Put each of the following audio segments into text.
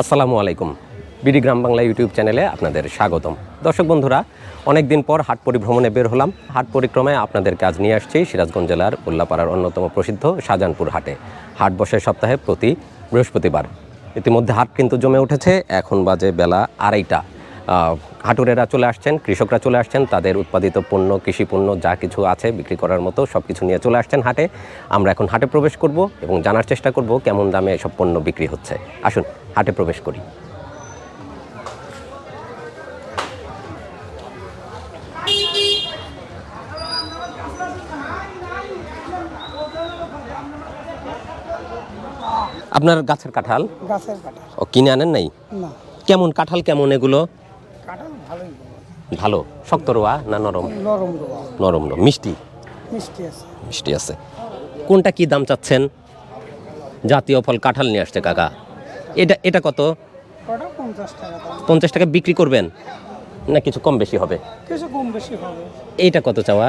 আসসালামু আলাইকুম। বিডি গ্রাম বাংলা ইউটিউব চ্যানেলে আপনাদের স্বাগতম। দর্শক বন্ধুরা অনেক দিন পর হাট পরিভ্রমণে বের হলাম। হাট পরিক্রমায় আপনাদের কাজ নিয়ে আসছি সিরাজগঞ্জ জেলার উল্লাপাড়ার অন্যতম প্রসিদ্ধ শাহজাহানপুর হাটে। হাট বসে সপ্তাহে প্রতি বৃহস্পতিবার। ইতিমধ্যে হাট কিন্তু জমে উঠেছে। এখন বাজে বেলা আড়াইটা। হাটুরেরা চলে আসছেন কৃষকরা চলে আসছেন তাদের উৎপাদিত পণ্য কৃষি পণ্য যা কিছু আছে বিক্রি করার মতো সব কিছু নিয়ে চলে আসছেন হাটে। আমরা এখন হাটে প্রবেশ করব এবং জানার চেষ্টা করব কেমন দামে এসব পণ্য বিক্রি হচ্ছে। আসুন হাটে প্রবেশ করি। আপনার গাছের কাঁঠাল? গাছের কাঁঠাল। ও কিনে আনেন নাই? না। কেমন কাঁঠাল কেমন এগুলো? ভালো? শক্ত রোয়া না নরম? নরম রোয়া। নরম নরম মিষ্টি? মিষ্টি আছে। মিষ্টি আছে। কোনটা কি দাম চাচ্ছেন? জাতীয় ফল কাঁঠাল নিয়ে আসছে কাকা। এটা এটা কত? পঞ্চাশ টাকা বিক্রি করবেন? না কিছু কম বেশি হবে? কিছু কম বেশি হবে। এইটা কত চাওয়া?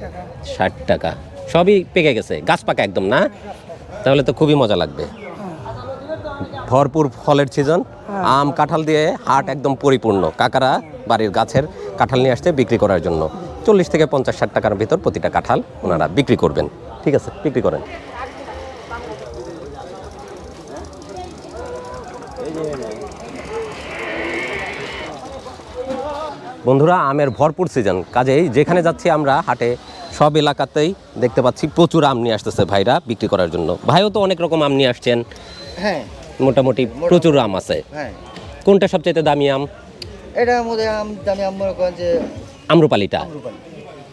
টাকা। ষাট টাকা। সবই পেকে গেছে। গাছ পাকা একদম না? তাহলে তো খুবই মজা লাগবে। ভরপুর ফলের সিজন আম কাঁঠাল দিয়ে হাট একদম পরিপূর্ণ। কাকারা বাড়ির গাছের কাঁঠাল নিয়ে আসতে বিক্রি করার জন্য। চল্লিশ থেকে পঞ্চাশ ষাট টাকার ভিতর প্রতিটা কাঁঠাল ওনারা বিক্রি করবেন। ঠিক আছে বিক্রি করেন। বন্ধুরা আমের ভরপুর সিজন কাজেই যেখানে যাচ্ছি আমরা হাটে সব এলাকাতেই দেখতে পাচ্ছি প্রচুর আম নিয়ে আসতেছে ভাইরা বিক্রি করার জন্য। ভাইও তো অনেক রকম আম নিয়ে আসছেন। হ্যাঁ মোটামুটি প্রচুর আম আছে। হ্যাঁ। কোনটা সবচাইতে দামি আম? এটার মধ্যে আম দামি আম মনে করেন যে আম্রপালিটা।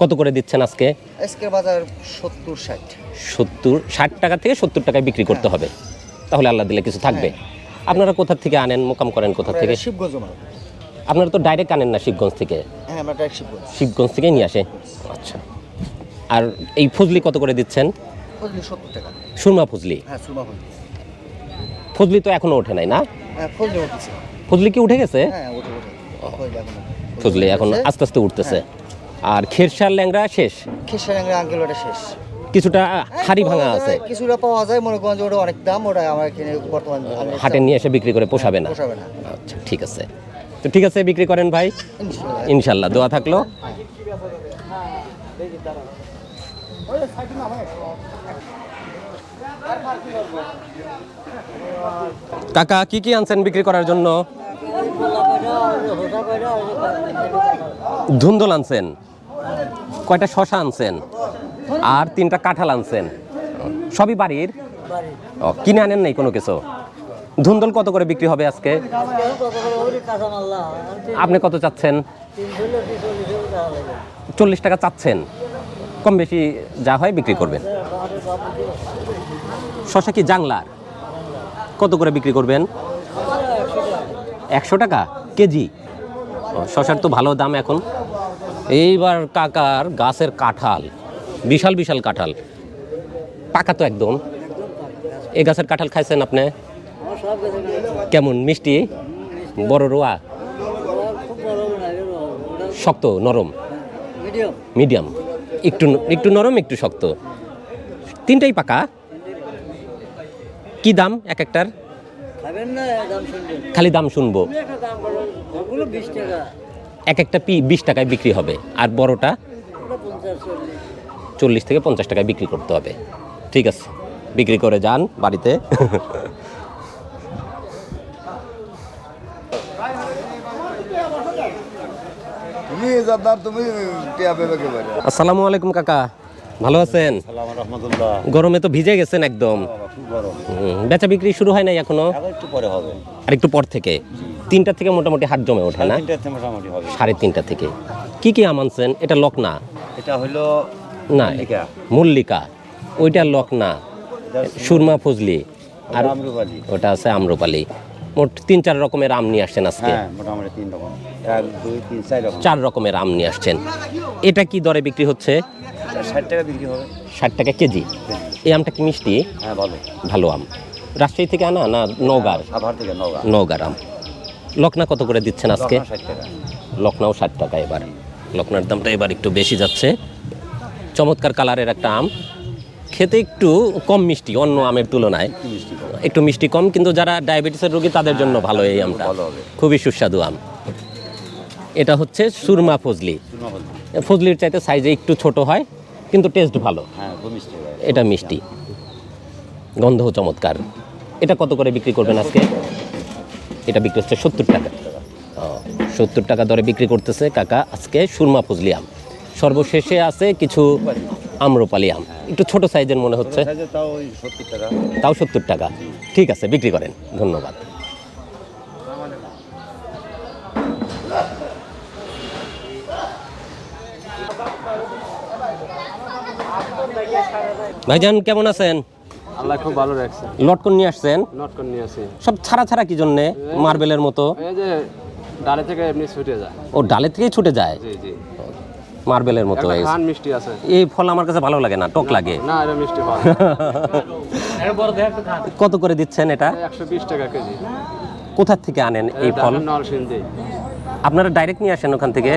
কত করে দিচ্ছেন আজকে? আজকের বাজার সত্তর ষাট। সত্তর ষাট টাকা থেকে সত্তর টাকায় বিক্রি করতে হবে। তাহলে আল্লাহ দিলে কিছু থাকবে। আপনারা কোথা থেকে আনেন মোকাম করেন কোথা থেকে? শিবগঞ্জ আপনারা তো ডাইরেক্ট আনেন না শিবগঞ্জ থেকে? হ্যাঁ আমরা ডাইরেক্ট শিবগঞ্জ। শিবগঞ্জ থেকে নিয়ে আসে? আচ্ছা। আর এই ফজলি কত করে দিচ্ছেন? ফজলি সত্তর টাকা। সুরমা ফজলি। হ্যাঁ সুরমা ফজলি। ফজলি তো এখনও ওঠে নাই না? হ্যাঁ ফজলি কি উঠে গেছে? হ্যাঁ ফজলি এখন আস্তে আস্তে উঠতেছে। আর খেরসার ল্যাংরা শেষ? খিসারাঙ্গা আঙ্কেল ওটা শেষ। কিছুটা হাড়ি ভাঙা আছে। কিছুটা পাওয়া যায় মনে করেন ওটা অনেক দাম ওটা আমার এখানে বর্তমান হাটে নিয়ে এসে বিক্রি করে পোষাবে না? পোষাবে না। আচ্ছা ঠিক আছে। তো ঠিক আছে বিক্রি করেন ভাই। ইনশাল্লাহ ইনশাল্লাহ দোয়া থাকল। কাকা, কি কি আনছেন বিক্রি করার জন্য? ধুন্দল আনছেন, কয়টা শশা আনছেন, আর তিনটা কাঁঠাল আনছেন, সবই বাড়ির? ও, কিনে আনেন নাই কোনো কিছু? ধুন্দল কত করে বিক্রি হবে আজকে? আপনি কত চাচ্ছেন? চল্লিশ টাকা চাচ্ছেন, কম বেশি যা হয় বিক্রি করবেন। শশা কি জাংলার? কত করে বিক্রি করবেন? একশো টাকা কেজি। শশার তো ভালো দাম এখন। এইবার কাকার গাছের কাঁঠাল বিশাল বিশাল কাঁঠাল। পাকা তো একদম। এই গাছের কাঁঠাল খাইছেন আপনি? কেমন মিষ্টি? বড় রোয়া? শক্ত নরম? মিডিয়াম। একটু একটু নরম একটু শক্ত। তিনটাই পাকা? কি দাম এক একটার? খাবেন না দাম শুনবেন। খালি দাম শুনব। এক একটা পি বিশ টাকায় বিক্রি হবে। আর বড়টা? চল্লিশ। থেকে পঞ্চাশ টাকায় বিক্রি করতে হবে। ঠিক আছে। বিক্রি করে যান বাড়িতে। আসসালামু আলাইকুম কাকা। ভালো আছেন? গরমে তো ভিজে গেছেন একদম। বেচা বিক্রি শুরু হয় নাই এখনও? পরে হবে। আর একটু পর থেকে? তিনটা থেকে মোটামুটি হাট জমে ওঠে না? সাড়ে তিনটা থেকে কি কি আম আনছেন? এটা লক না? এটা হইল না মল্লিকা। ওইটা লক না। সুরমা ফজলি। আর ওটা আছে আম্রপালি। মোট তিন চার রকমের আম নিয়ে আসছেন আজকে। হ্যাঁ চার রকমের আম নিয়ে আসছেন। এটা কি দরে বিক্রি হচ্ছে? ষাট টাকা বিক্রি হবে। ষাট টাকা কেজি? এই আমটা কি মিষ্টি? হ্যাঁ ভালো। ভালো আম। রাজশাহী থেকে আনা না নওগাঁর? সাভার থেকে নগা নওগাঁর আম। লকনা কত করে দিচ্ছেন আজকে? লকনাও ষাট টাকা। এবার। লকনার দামটা এবার একটু বেশি যাচ্ছে। চমৎকার কালারের একটা আম। খেতে একটু কম মিষ্টি অন্য আমের তুলনায়। একটু মিষ্টি কম। কিন্তু যারা ডায়াবেটিসের রোগী তাদের জন্য ভালো এই আমটা। খুবই সুস্বাদু আম। এটা হচ্ছে সুরমা ফজলি। ফজলির চাইতে সাইজে একটু ছোট হয়। কিন্তু টেস্ট ভালো। হ্যাঁ এটা মিষ্টি। গন্ধও চমৎকার। এটা কত করে বিক্রি করবেন আজকে? এটা বিক্রি হচ্ছে সত্তর টাকা। সত্তর টাকা দরে বিক্রি করতেছে কাকা আজকে সুরমা ফজলি আম। সর্বশেষে আছে কিছু আম্রপালি আম। একটু ছোট সাইজের মনে হচ্ছে। তাও সত্তর টাকা। ঠিক আছে বিক্রি করেন। ধন্যবাদ। ভাইজান কেমন আছেন? আল্লাহ খুব ভালো রাখছে। লটকন নিয়ে আসছেন? নটকন নিয়ে আসি। সব ছাড়া ছাড়া কি জন্যে মার্বেলের মতো? এই যে ডালে থেকে এমনি ছুটে যায়। ও ডালে থেকেই ছুটে যায়? জি জি। মার্বেলের মতো এই- খান মিষ্টি আছে। এই ফল আমার কাছে ভালো লাগে না টক লাগে। না এটা মিষ্টি ফল। কত করে দিচ্ছেন এটা? একশো বিশ টাকা কেজি। কোথা থেকে আনেন এই ফল? সিন্ধি আপনারা ডাইরেক্ট নিয়ে আসেন ওখান থেকে?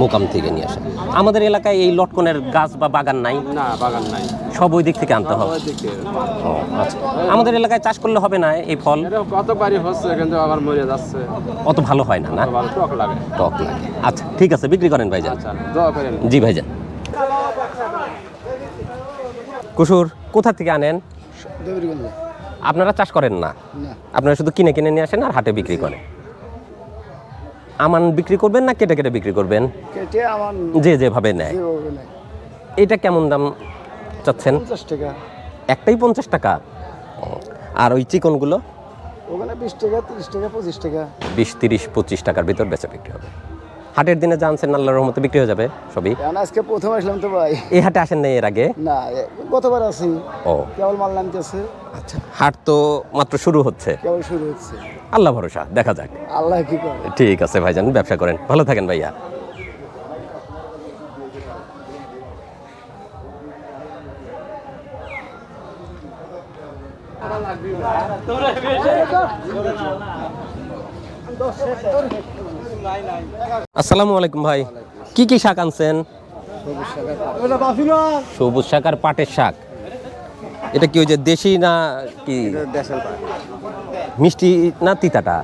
মোকাম থেকে নিয়ে আসেন। আমাদের এলাকায় এই লটকনের গাছ বা বাগান নাই? না বাগান নাই। সব ওই দিক থেকে আনতে হবে? ও, আচ্ছা। আমাদের এলাকায় চাষ করলে হবে না এই ফল? এটা হচ্ছে কিন্তু আবার মরে যাচ্ছে। অত ভালো হয় না না? টক লাগে। টক লাগে। আচ্ছা ঠিক আছে বিক্রি করেন ভাইজান। আচ্ছা জি ভাইজান। কুসুর কোথা থেকে আনেন? আপনারা চাষ করেন না। আপনারা শুধু কিনে কিনে নিয়ে আসেন আর হাটে বিক্রি করেন? আমান বিক্রি করবেন না কেটে কেটে বিক্রি করবেন? কেটে আমার যে যেভাবে নেয়। এটা কেমন দাম চাচ্ছেন? পঞ্চাশ টাকা। একটাই পঞ্চাশ টাকা? আর ওই চিকনগুলো? ওখানে বিশ টাকা তিরিশ টাকা পঁচিশ টাকা। বিশ তিরিশ পঁচিশ টাকার ভিতর বেচা বিক্রি হবে। হাটের দিনে জানছেন আল্লাহর রহমতে বিক্রি হয়ে যাবে সবই? আজকে প্রথম আসলাম তো ভাই। এই হাটে আসেন নাই এর আগে? না গতবার আছি। ও। কেবল মাল নামতেছে। আচ্ছা হাট তো মাত্র শুরু হচ্ছে। কেবল শুরু হচ্ছে। আল্লাহ ভরসা দেখা যাক। আল্লাহ কি করে? ঠিক আছে ভাইজান ব্যবসা করেন। ভালো থাকেন ভাইয়া। আসসালামু আলাইকুম ভাই। কি কি শাক আনছেন? সবুজ শাক আর পাটের শাক। এটা কি ওই যে দেশি না কি? মিষ্টি না তিতাটা?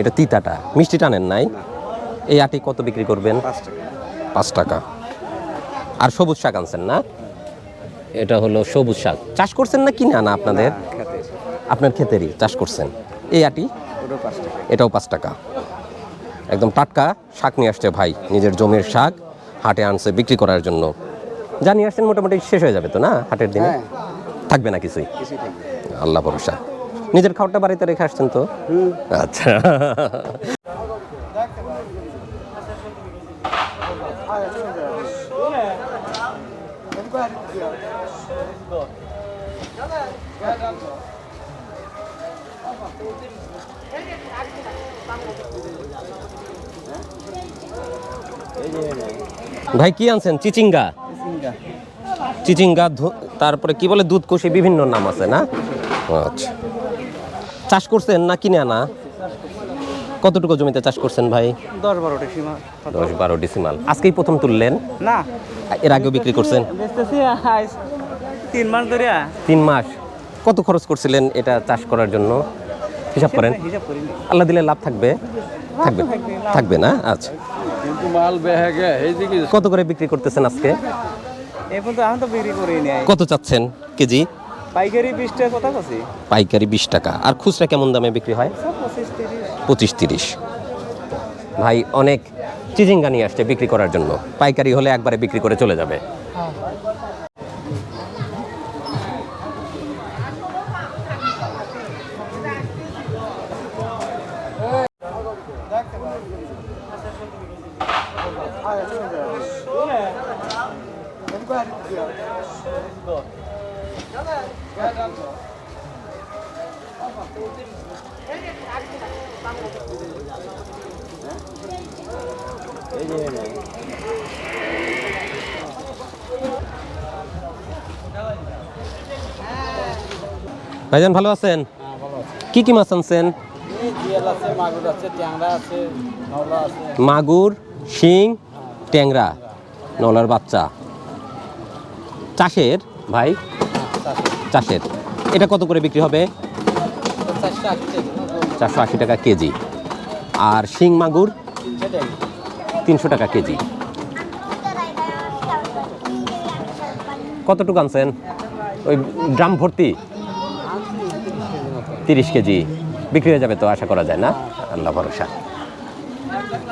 এটা তিতাটা। মিষ্টি টানেন নাই? এই আটি কত বিক্রি করবেন? পাঁচ টাকা। আর সবুজ শাক আনছেন না? এটা হলো সবুজ শাক। চাষ করছেন না কিনে আনা আপনাদের? আপনার ক্ষেতেরই চাষ করছেন। এই আটি? এটাও পাঁচ টাকা। একদম টাটকা শাক নিয়ে আসছে ভাই নিজের জমির শাক হাটে আনছে বিক্রি করার জন্য। জানিয়ে আসছেন মোটামুটি শেষ হয়ে যাবে তো না হাটের দিনে? থাকবে না কিছুই। কিছুই আল্লাহ ভরসা। নিজের খাওয়াটা বাড়িতে রেখে আসছেন তো? আচ্ছা। ভাই, কি আনছেন? চিচিঙ্গা। চিচিঙ্গা তারপরে কি বলে? দুধ কষি বিভিন্ন নাম আছে না? আচ্ছা। চাষ করছেন না কিনে আনা? কতটুকু জমিতে চাষ করছেন ভাই? দশ বারোটা সীমা। দশ বারো ডিসিমাল আজকেই প্রথম তুললেন? না। এর আগেও বিক্রি করছেন? তিন মাস ধরে তিন মাস। কত খরচ করছিলেন এটা চাষ করার জন্য? হিসাব করেন। আল্লাহ দিলে লাভ থাকবে? থাকবে। থাকবে না? আচ্ছা। কিন্তু মাল বেহে কত করে বিক্রি করতেছেন আজকে? এই পর্যন্ত এখন তো বিক্রি করি নাই কত চাচ্ছেন কেজি? পাইকারি বিশ টাকা কথা কছি পাইকারি বিশ টাকা। আর খুচরা কেমন দামে বিক্রি হয়? পঁচিশ তিরিশ। পঁচিশ তিরিশ। ভাই অনেক চিজিঙ্গা নিয়ে আসছে বিক্রি করার জন্য। পাইকারি হলে একবারে বিক্রি করে চলে যাবে। ভাইজান ভালো আছেন? কি কি মাছ আনছেন? মাগুর শিং ট্যাংরা নলার বাচ্চা। চাষের ভাই? চাষের। এটা কত করে বিক্রি হবে? চারশো আশি টাকা কেজি। আর শিং মাগুর? তিনশো টাকা কেজি। কতটুকু আনছেন? ওই ড্রাম ভর্তি? তিরিশ কেজি বিক্রি হয়ে যাবে তো আশা করা যায় না? আল্লাহ ভরসা।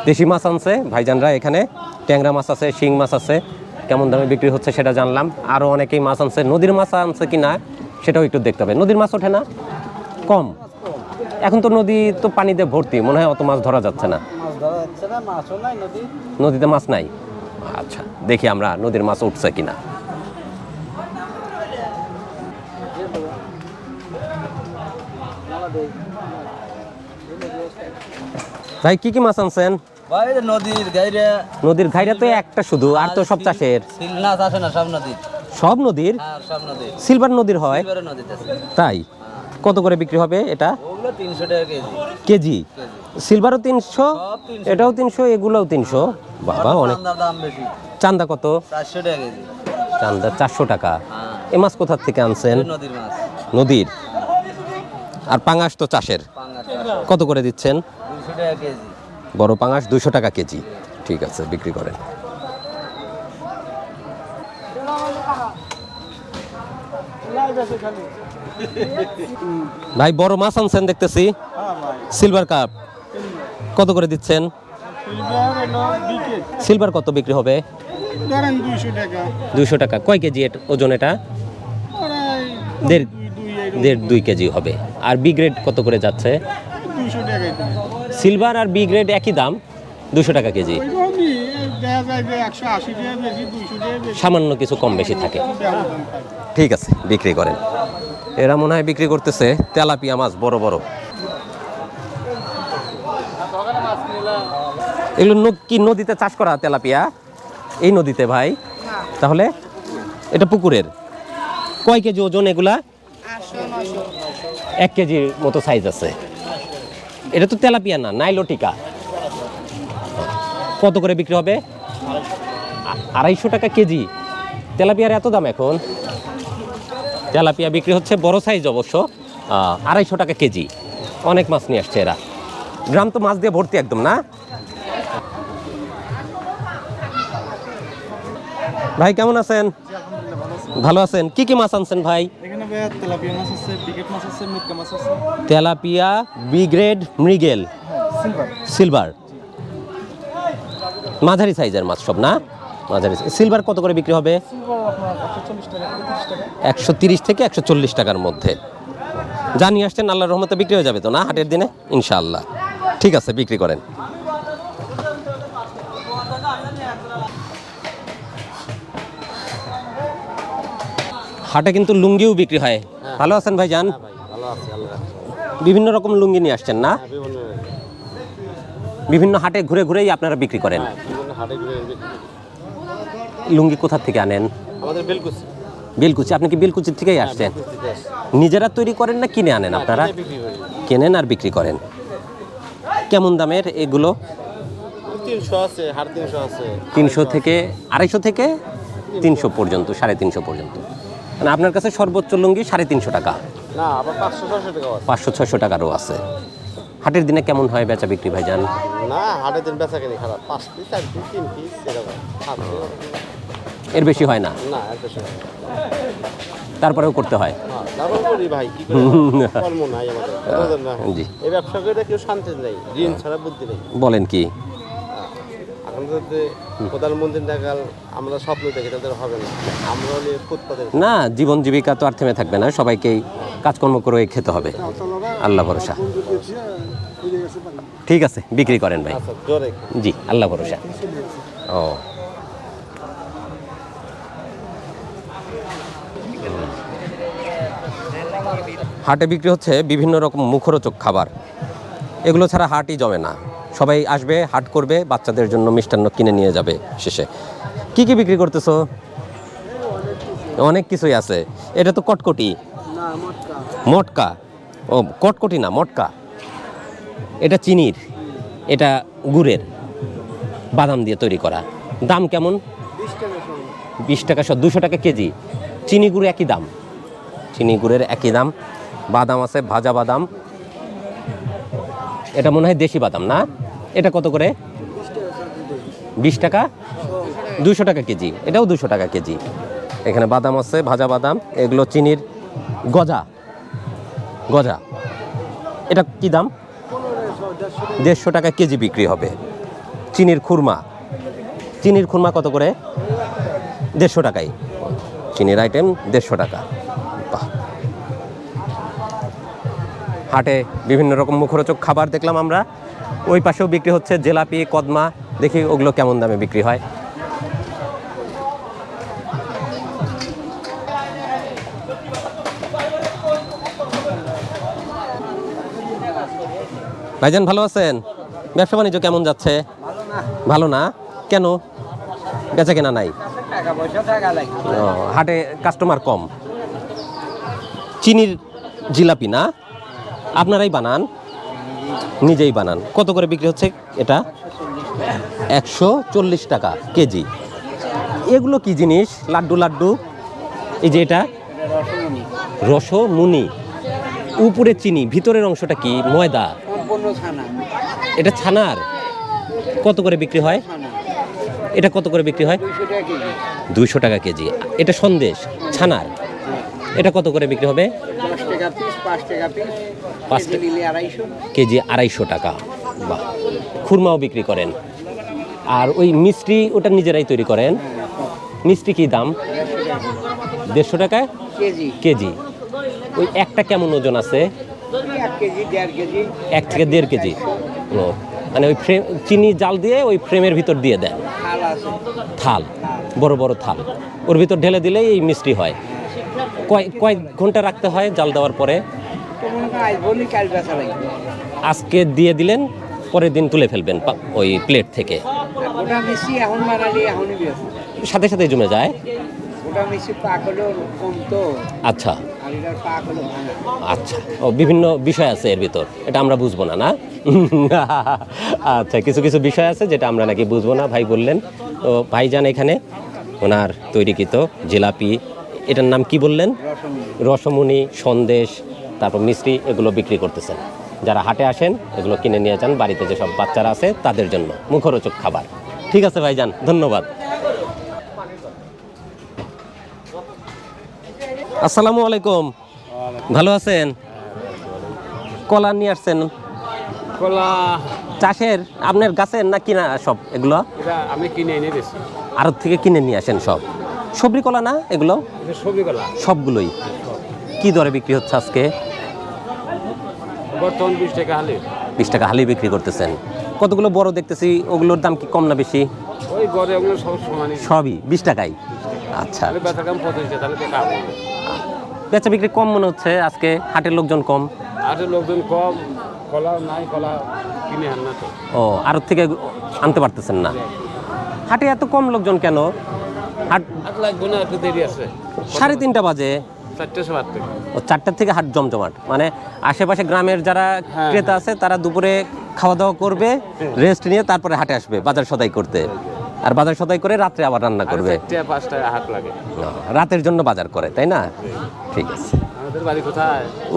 দেশি মাছ আনছে ভাইজানরা এখানে ট্যাংরা মাছ আছে শিং মাছ আছে কেমন দামে বিক্রি হচ্ছে সেটা জানলাম। আরও অনেকেই মাছ আনছে নদীর মাছ আনছে কি না সেটাও একটু দেখতে হবে। নদীর মাছ ওঠে না? কম। এখন তো নদী তো পানিতে ভর্তি মনে হয় অত মাছ ধরা যাচ্ছে না। নদীতে মাছ নাই? আচ্ছা দেখি আমরা নদীর মাছ উঠছে কিনা। ভাই কি কি মাছ আনছেন? ভাই নদীর গাইরে। নদীর ঘাইরা তো একটা শুধু আর তো সব চাষের। সিলনাথ আছে না সব নদীর। সব নদীর? হ্যাঁ সব নদীর। সিলভার নদীর হয়? তাই? কত করে বিক্রি হবে এটা? তিনশো টাকা কেজি। কেজি? সিলভারও তিনশো 300 এটাও তিনশো এগুলোও তিনশো? বাবা অনেক দাম বেশি। চান্দা কত? চারশো টাকা কেজি। চান্দা চারশো টাকা। হ্যাঁ। এ মাছ কোথার থেকে আনছেন? নদীর মাছ। নদীর? আর পাঙাশ তো চাষের। কত করে দিচ্ছেন? বড় পাঙাশ দুশো টাকা কেজি। ঠিক আছে বিক্রি করেন। ভাই বড় মাছ আনছেন দেখতেছি। সিলভার কাপ কত করে দিচ্ছেন? সিলভার কত বিক্রি হবে? দুইশো টাকা। কয় কেজি ওজন এটা? দেড় দেড় দুই কেজি হবে। আর বি গ্রেড কত করে যাচ্ছে? সিলভার আর বি গ্রেড একই দাম দুশো টাকা কেজি। সামান্য কিছু কম বেশি থাকে। ঠিক আছে বিক্রি করেন। এরা মনে হয় বিক্রি করতেছে তেলাপিয়া মাছ বড় বড়। এগুলো ন- কি নদীতে চাষ করা তেলাপিয়া? এই নদীতে ভাই? তাহলে এটা পুকুরের। কয় কেজি ওজন এগুলা? এক কেজির মতো সাইজ আছে। এটা তো তেলাপিয়া না, নাইলোটিকা। কত করে বিক্রি হবে? আড়াইশো টাকা কেজি। তেলাপিয়ার এত দাম এখন? তেলাপিয়া বিক্রি হচ্ছে বড় সাইজ অবশ্য আড়াইশো টাকা কেজি। অনেক মাছ নিয়ে আসছে এরা। গ্রাম তো মাছ দিয়ে ভর্তি একদম, না? ভাই, কেমন আছেন? ভালো আছেন। কি কি মাছ আনছেন ভাই? এখানে তেলাপিয়া মাছ আছে বিকেট মাছ আছে মিটকা মাছ আছে। তেলাপিয়া বি গ্রেড মৃগেল। সিলভার। সিলভার। মাঝারি সাইজের মাছ সব না? মাঝারি সিলভার কত করে বিক্রি হবে? একশো তিরিশ থেকে একশো চল্লিশ টাকার মধ্যে। জানিয়ে আসছেন আল্লাহর রহমতে বিক্রি হয়ে যাবে তো না হাটের দিনে? ইনশাআল্লাহ। ঠিক আছে বিক্রি করেন। হাটে কিন্তু লুঙ্গিও বিক্রি হয়। ভালো আছেন ভাই যান বিভিন্ন রকম লুঙ্গি নিয়ে আসছেন না? বিভিন্ন হাটে ঘুরে ঘুরেই আপনারা বিক্রি করেন। লুঙ্গি কোথা থেকে আনেন? বেলকুচি। আপনি কি বেলকুচির থেকেই আসছেন? নিজেরা তৈরি করেন না কিনে আনেন আপনারা? কেনেন আর বিক্রি করেন? কেমন দামের এগুলো? তিনশো থেকে আড়াইশো থেকে তিনশো পর্যন্ত সাড়ে তিনশো পর্যন্ত। মানে আপনার কাছে সর্বোচ্চ লুঙ্গি সাড়ে তিনশো টাকা। না আবার পাঁচশো ছয়শো টাকারও আছে। হাটের দিনে কেমন হয় বেচা বিক্রি ভাইজান? না হাটের দিন বেচা কিনি খারাপ। পাঁচ পিস চার পিস তিন পিস এরকম। এর বেশি হয় না? না এত বেশি না। তারপরেও করতে হয়? তারপর করি ভাই কি করে? কর্ম নাই আমাদের। বুঝলেন না? জি। এই ব্যবসা করে কেউ শান্তি নেই ঋণ ছাড়া বুদ্ধি নেই। বলেন কি? প্রধানমন্ত্রী দেখাল আমরা স্বপ্ন দেখি তাদের হবে না। আমরা হলে না জীবন জীবিকা তো আর থেমে থাকবে না সবাইকেই কাজকর্ম করে খেতে হবে। আল্লাহ ভরসা। ঠিক আছে বিক্রি করেন ভাই। আচ্ছা জি আল্লাহ ভরসা। ও। হাটে বিক্রি হচ্ছে বিভিন্ন রকম মুখরোচক খাবার। এগুলো ছাড়া হাটই জমে না। সবাই আসবে, হাট করবে, বাচ্চাদের জন্য মিষ্টান্ন কিনে নিয়ে যাবে শেষে। কি কি বিক্রি করতেছো? অনেক কিছুই আছে। এটা তো কটকটি? মটকা। ও, কটকটি না, মটকা। এটা চিনির, এটা গুড়ের বাদাম দিয়ে তৈরি করা। দাম কেমন? বিশ টাকা সব দুশো টাকা কেজি। চিনি গুড় একই দাম। চিনি গুড়ের একই দাম। বাদাম আছে, ভাজা বাদাম। এটা মনে হয় দেশি বাদাম, না? এটা কত করে? বিশ টাকা? দুশো টাকা কেজি। এটাও দুশো টাকা কেজি। এখানে বাদাম আছে, ভাজা বাদাম, এগুলো চিনির গজা। গজা। এটা কি দাম? দেড়শো টাকা কেজি বিক্রি হবে। চিনির খুরমা। চিনির খুরমা কত করে? দেড়শো টাকাই চিনির আইটেম দেড়শো টাকা। হাটে বিভিন্ন রকম মুখরোচক খাবার দেখলাম আমরা। ওই পাশেও বিক্রি হচ্ছে জেলাপি, কদমা, দেখি ওগুলো কেমন দামে বিক্রি হয়। ভাইজান ভালো আছেন? ব্যবসা বাণিজ্য কেমন যাচ্ছে? ভালো না? কেন? বেচা কেনা নাই? হাটে কাস্টমার কম। চিনির জিলাপি না? আপনারাই বানান নিজেই বানান। কত করে বিক্রি হচ্ছে এটা? একশো চল্লিশ টাকা কেজি। এগুলো কি জিনিস? লাড্ডু লাড্ডু। এই যে এটা? রসমুনি। উপরে চিনি ভিতরের অংশটা কি? ময়দা। এটা ছানার। কত করে বিক্রি হয়? এটা কত করে বিক্রি হয়? দুইশো টাকা কেজি। দুইশো টাকা কেজি। এটা সন্দেশ ছানার। এটা কত করে বিক্রি হবে? কেজি আড়াইশো। টাকা। বা খুরমাও বিক্রি করেন। আর ওই মিষ্টি ওটা নিজেরাই তৈরি করেন? মিষ্টি কি দাম? দেড়শো টাকা কেজি। ওই একটা কেমন ওজন আছে? এক থেকে দেড় কেজি। ও মানে ওই ফ্রেম চিনি জাল দিয়ে ওই ফ্রেমের ভিতর দিয়ে দেন। থাল বড় বড় থাল। ওর ভিতর ঢেলে দিলেই এই মিষ্টি হয়। কয় কয় ঘণ্টা রাখতে হয় জাল দেওয়ার পরে? আজকে দিয়ে দিলেন, পরের দিন তুলে ফেলবেন ওই প্লেট থেকে। সাথে সাথে জমে যায়। আচ্ছা। আচ্ছা। ও, বিভিন্ন বিষয় আছে এর ভিতর। এটা আমরা বুঝব না না? আচ্ছা কিছু কিছু বিষয় আছে যেটা আমরা নাকি বুঝব না। ভাই বললেন তো ভাইজান এখানে, ওনার তৈরিকৃত জিলাপি এটার নাম কি বললেন? রসমুনি সন্দেশ তারপর মিষ্টি এগুলো বিক্রি করতেছেন। যারা হাটে আসেন এগুলো কিনে নিয়ে যান বাড়িতে যেসব বাচ্চারা আছে তাদের জন্য মুখরোচক খাবার। ঠিক আছে ভাইজান ধন্যবাদ। আসসালামু আলাইকুম। ভালো আছেন? কলা নিয়ে আসছেন? কলা। চাষের আপনার গাছের না কিনা সব এগুলো? আমি কিনে এনে দিয়েছি আড়ত থেকে কিনে নিয়ে আসেন সব? সবরি কলা না এগুলো? সবগুলোই। কি দরে বিক্রি হচ্ছে আজকে? বর্তমান বিশ টাকা হালি। বিশ টাকা হালি বিক্রি করতেছেন। কতগুলো বড় দেখতেছি ওগুলোর দাম কি কম না বেশি? সবই বিশ টাকাই? আচ্ছা। বেচা বিক্রি। কম মনে হচ্ছে আজকে হাটের লোকজন কম? আর লোকজন কম কলা নাই কলা কিনে আন না তো। ও আড়ত থেকে আনতে পারতেছেন না। হাটে এত কম লোকজন কেন? হাট লাগবে না একটু দেরি আছে। সাড়ে তিনটা বাজে। চারটার থেকে হাট জমজমাট। মানে আশেপাশে গ্রামের যারা হ্যাঁ, ক্রেতা আছে তারা দুপুরে খাওয়া দাওয়া করবে রেস্ট নিয়ে তারপরে হাটে আসবে বাজার সদাই করতে। আর বাজার সদাই করে রাত্রে আবার রান্না করবে। রাতের জন্য বাজার করে তাই না? ঠিক আছে।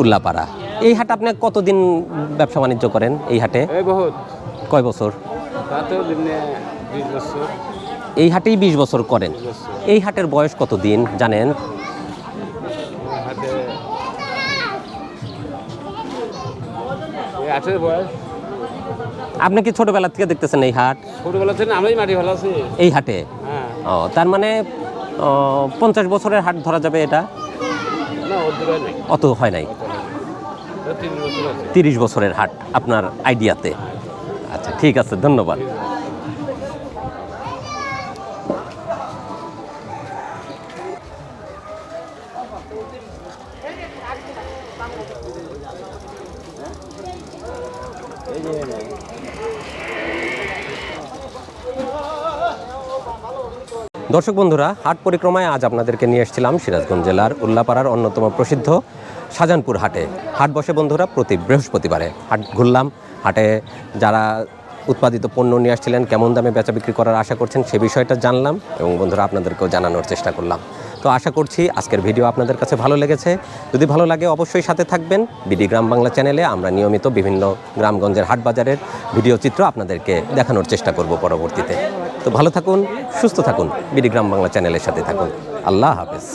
উল্লাপাড়া। এই হাট আপনি কতদিন ব্যবসা বাণিজ্য করেন এই হাটে? কয় বছর। এই হাটেই বিশ বছর করেন। এই হাটের বয়স কত দিন জানেন? আপনি কি ছোটবেলা থেকে দেখতেছেন এই হাট? ছোটবেলা থেকে আমরাই মাটি ভালো আছি। এই হাটে? হ্যাঁ। ও তার মানে পঞ্চাশ বছরের হাট ধরা যাবে এটা? অত হয় নাই। তিরিশ বছরের হাট আপনার আইডিয়াতে। আচ্ছা ঠিক আছে ধন্যবাদ। দর্শক বন্ধুরা, হাট পরিক্রমায় আজ আপনাদেরকে নিয়ে এসেছিলাম সিরাজগঞ্জ জেলার উল্লাপাড়ার অন্যতম প্রসিদ্ধ শাহজাহানপুর হাটে। হাট বসে বন্ধুরা প্রতি বৃহস্পতিবারে। হাট ঘুরলাম, হাটে যারা উৎপাদিত পণ্য নিয়ে আসছিলেন, কেমন দামে বেচা বিক্রি করার আশা করছেন সে বিষয়টা জানলাম এবং বন্ধুরা আপনাদেরকেও জানানোর চেষ্টা করলাম। তো আশা করছি আজকের ভিডিও আপনাদের কাছে ভালো লেগেছে। যদি ভালো লাগে অবশ্যই সাথে থাকবেন। বিডি গ্রাম বাংলা চ্যানেলে আমরা নিয়মিত বিভিন্ন গ্রামগঞ্জের হাট বাজারের ভিডিও চিত্র আপনাদেরকে দেখানোর চেষ্টা করব পরবর্তীতে। তো ভালো থাকুন সুস্থ থাকুন। বিডি গ্রাম বাংলা চ্যানেলের সাথে থাকুন। আল্লাহ হাফেজ।